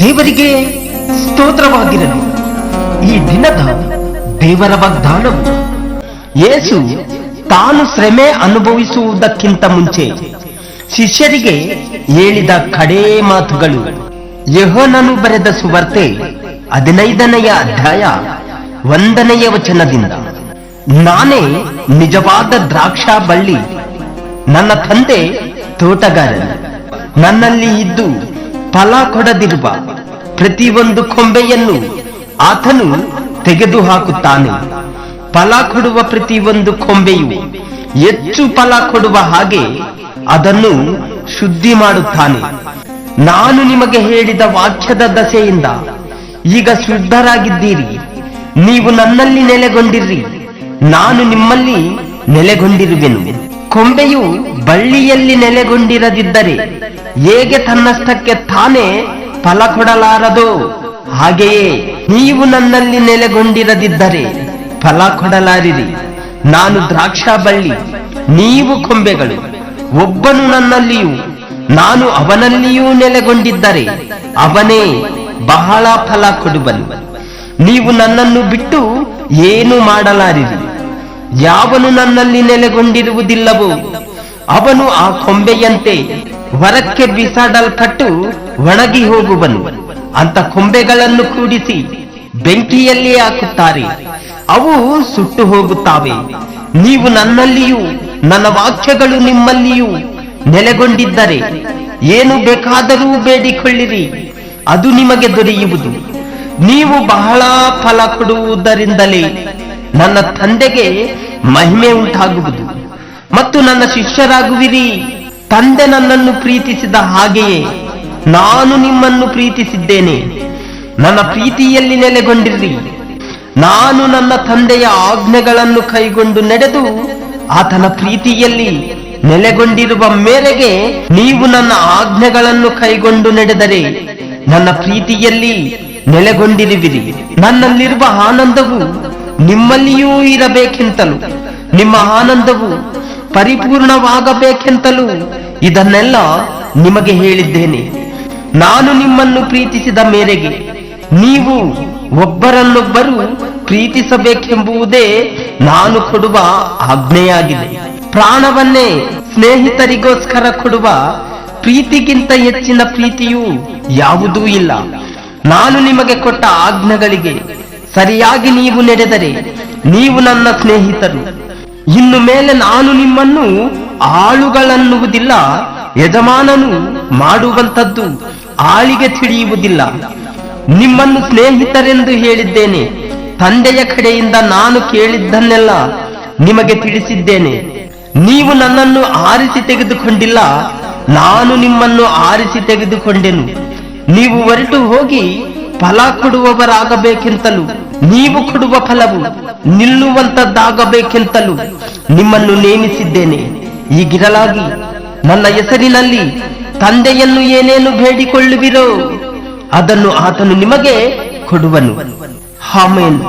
ದೇವರಿಗೆ ಸ್ತೋತ್ರವಾಗಿರಲಿ. ಈ ದಿನದ ದೇವರ ವಾಗ್ದಾನವು, ಯೇಸು ತಾನು ಶ್ರಮೆ ಅನುಭವಿಸುವುದಕ್ಕಿಂತ ಮುಂಚೆ ಶಿಷ್ಯರಿಗೆ ಹೇಳಿದ ಕಡೇ ಮಾತುಗಳು. ಯಹೋನನು ಬರೆದ ಸುವರ್ತೆ ಹದಿನೈದನೆಯ ಅಧ್ಯಾಯ ಒಂದನೆಯ ವಚನದಿಂದ. ನಾನೇ ನಿಜವಾದ ದ್ರಾಕ್ಷಾ ಬಳ್ಳಿ, ನನ್ನ ತಂದೆ ತೋಟಗಾರನು. ನನ್ನಲ್ಲಿ ಇದ್ದು ಫಲ ಕೊಡದಿರುವ ಪ್ರತಿಯೊಂದು ಕೊಂಬೆಯನ್ನು ಆತನು ತೆಗೆದು ಹಾಕುತ್ತಾನೆ. ಫಲ ಕೊಡುವ ಪ್ರತಿಯೊಂದು ಕೊಂಬೆಯು ಹೆಚ್ಚು ಫಲ ಕೊಡುವ ಹಾಗೆ ಅದನ್ನು ಶುದ್ಧಿ ಮಾಡುತ್ತಾನೆ. ನಾನು ನಿಮಗೆ ಹೇಳಿದ ವಾಕ್ಯದ ದಸೆಯಿಂದ ಈಗ ಶುದ್ಧರಾಗಿದ್ದೀರಿ. ನೀವು ನನ್ನಲ್ಲಿ ನೆಲೆಗೊಂಡಿರ್ರಿ ನಾನು ನಿಮ್ಮಲ್ಲಿ ನೆಲೆಗೊಂಡಿರುವೆನು. ಕೊಂಬೆಯು ಬಳ್ಳಿಯಲ್ಲಿ ನೆಲೆಗೊಂಡಿರದಿದ್ದರೆ ಹೇಗೆ ತನ್ನಷ್ಟಕ್ಕೆ ತಾನೇ ಫಲ ಕೊಡಲಾರದು ಹಾಗೆಯೇ ನೀವು ನನ್ನಲ್ಲಿ ನೆಲೆಗೊಂಡಿರದಿದ್ದರೆ ಫಲ ಕೊಡಲಾರಿರಿ. ನಾನು ದ್ರಾಕ್ಷಾ ಬಳ್ಳಿ ನೀವು ಕೊಂಬೆಗಳು. ಒಬ್ಬನು ನನ್ನಲ್ಲಿಯೂ, ನಾನು ಅವನಲ್ಲಿಯೂ ನೆಲೆಗೊಂಡಿದ್ದರೆ ಅವನೇ ಬಹಳ ಫಲ ಕೊಡುವನು. ನೀವು ನನ್ನನ್ನು ಬಿಟ್ಟು ಏನು ಮಾಡಲಾರಿರಿ. ಯಾವನು ನನ್ನಲ್ಲಿ ನೆಲೆಗೊಂಡಿರುವುದಿಲ್ಲವೋ, ಅವನು ಆ ಕೊಂಬೆಯಂತೆ ಹೊರಕ್ಕೆ ಬಿಸಾಡಲ್ಪಟ್ಟು ಒಣಗಿ ಹೋಗುವನು. ಅಂತ ಕೊಂಬೆಗಳನ್ನು ಕೂಡಿಸಿ ಬೆಂಕಿಯಲ್ಲಿ ಹಾಕುತ್ತಾರೆ. ಅವು ಸುಟ್ಟು ಹೋಗುತ್ತವೆ. ನೀವು ನನ್ನಲ್ಲಿಯೂ ನನ್ನ ವಾಕ್ಯಗಳು ನಿಮ್ಮಲ್ಲಿಯೂ ನೆಲೆಗೊಂಡಿದ್ದರೆ ಏನು ಬೇಕಾದರೂ ಬೇಡಿಕೊಳ್ಳಿರಿ. ಅದು ನಿಮಗೆ ದೊರೆಯುವುದು. ನೀವು ಬಹಳ ಫಲ ಕೊಡುವುದರಿಂದಲೇ ನನ್ನ ತಂದೆಗೆ ಮಹಿಮೆ ಉಂಟಾಗುವುದು. ಮತ್ತು ನನ್ನ ಶಿಷ್ಯರಾಗುವಿರಿ, ತಂದೆ ನನ್ನನ್ನು ಪ್ರೀತಿಸಿದ ಹಾಗೆಯೇ ನಾನು ನಿಮ್ಮನ್ನು ಪ್ರೀತಿಸಿದ್ದೇನೆ. ನನ್ನ ಪ್ರೀತಿಯಲ್ಲಿ ನೆಲೆಗೊಂಡಿರಿ. ನಾನು ನನ್ನ ತಂದೆಯ ಆಜ್ಞೆಗಳನ್ನು ಕೈಗೊಂಡು ನಡೆದು ಆತನ ಪ್ರೀತಿಯಲ್ಲಿ ನೆಲೆಗೊಂಡಿರುವ ಮೇರೆಗೆ ನೀವು ನನ್ನ ಆಜ್ಞೆಗಳನ್ನು ಕೈಗೊಂಡು ನಡೆದರೆ ನನ್ನ ಪ್ರೀತಿಯಲ್ಲಿ ನೆಲೆಗೊಂಡಿರುವಿರಿ. ನನ್ನಲ್ಲಿರುವ ಆನಂದವು ನಿಮ್ಮಲ್ಲಿಯೂ ಇರಬೇಕೆಂತಲೂ, ನಿಮ್ಮ ಆನಂದವು ಪರಿಪೂರ್ಣವಾಗಬೇಕೆಂತಲೂ ಇದನ್ನೆಲ್ಲ ನಿಮಗೆ ಹೇಳಿದ್ದೇನೆ. ನಾನು ನಿಮ್ಮನ್ನು ಪ್ರೀತಿಸಿದ ಮೇರೆಗೆ ನೀವು ಒಬ್ಬರನ್ನೊಬ್ಬರು ಪ್ರೀತಿಸಬೇಕೆಂಬುವುದೇ ನಾನು ಕೊಡುವ ಆಜ್ಞೆಯಾಗಿದೆ. ಪ್ರಾಣವನ್ನೇ ಸ್ನೇಹಿತರಿಗೋಸ್ಕರ ಕೊಡುವ ಪ್ರೀತಿಗಿಂತ ಹೆಚ್ಚಿನ ಪ್ರೀತಿಯೂ ಯಾವುದೂ ಇಲ್ಲ. ನಾನು ನಿಮಗೆ ಕೊಟ್ಟ ಆಜ್ಞೆಗಳಿಗೆ ಸರಿಯಾಗಿ ನೀವು ನಡೆದರೆ ನೀವು ನನ್ನ ಸ್ನೇಹಿತರು. ಇನ್ನು ಮೇಲೆ ನಾನು ನಿಮ್ಮನ್ನು ಆಳುಗಳನ್ನುವುದಿಲ್ಲ, ಯಜಮಾನನು ಮಾಡುವಂಥದ್ದು ಆಳಿಗೆ ತಿಳಿಯುವುದಿಲ್ಲ. ನಿಮ್ಮನ್ನು ಸ್ನೇಹಿತರೆಂದು ಹೇಳಿದ್ದೇನೆ, ತಂದೆಯ ಕಡೆಯಿಂದ ನಾನು ಕೇಳಿದ್ದನ್ನೆಲ್ಲ ನಿಮಗೆ ತಿಳಿಸಿದ್ದೇನೆ. ನೀವು ನನ್ನನ್ನು ಆರಿಸಿ ತೆಗೆದುಕೊಂಡಿಲ್ಲ, ನಾನು ನಿಮ್ಮನ್ನು ಆರಿಸಿ ತೆಗೆದುಕೊಂಡೆನು. ನೀವು ಹೊರಟು ಹೋಗಿ ಫಲ ಕೊಡುವವರಾಗಬೇಕೆಂತಲೂ ನೀವು ಕೊಡುವ ಫಲವು ನಿಲ್ಲುವಂತದ್ದಾಗಬೇಕೆಂತಲೂ ನಿಮ್ಮನ್ನು ನೇಮಿಸಿದ್ದೇನೆ. ಈಗಿರಲಾಗಿ ನನ್ನ ಹೆಸರಿನಲ್ಲಿ ತಂದೆಯನ್ನು ಏನೇನು ಬೇಡಿಕೊಳ್ಳುವಿರೋ ಅದನ್ನು ಆತನು ನಿಮಗೆ ಕೊಡುವನು. ಆಮೇನ್.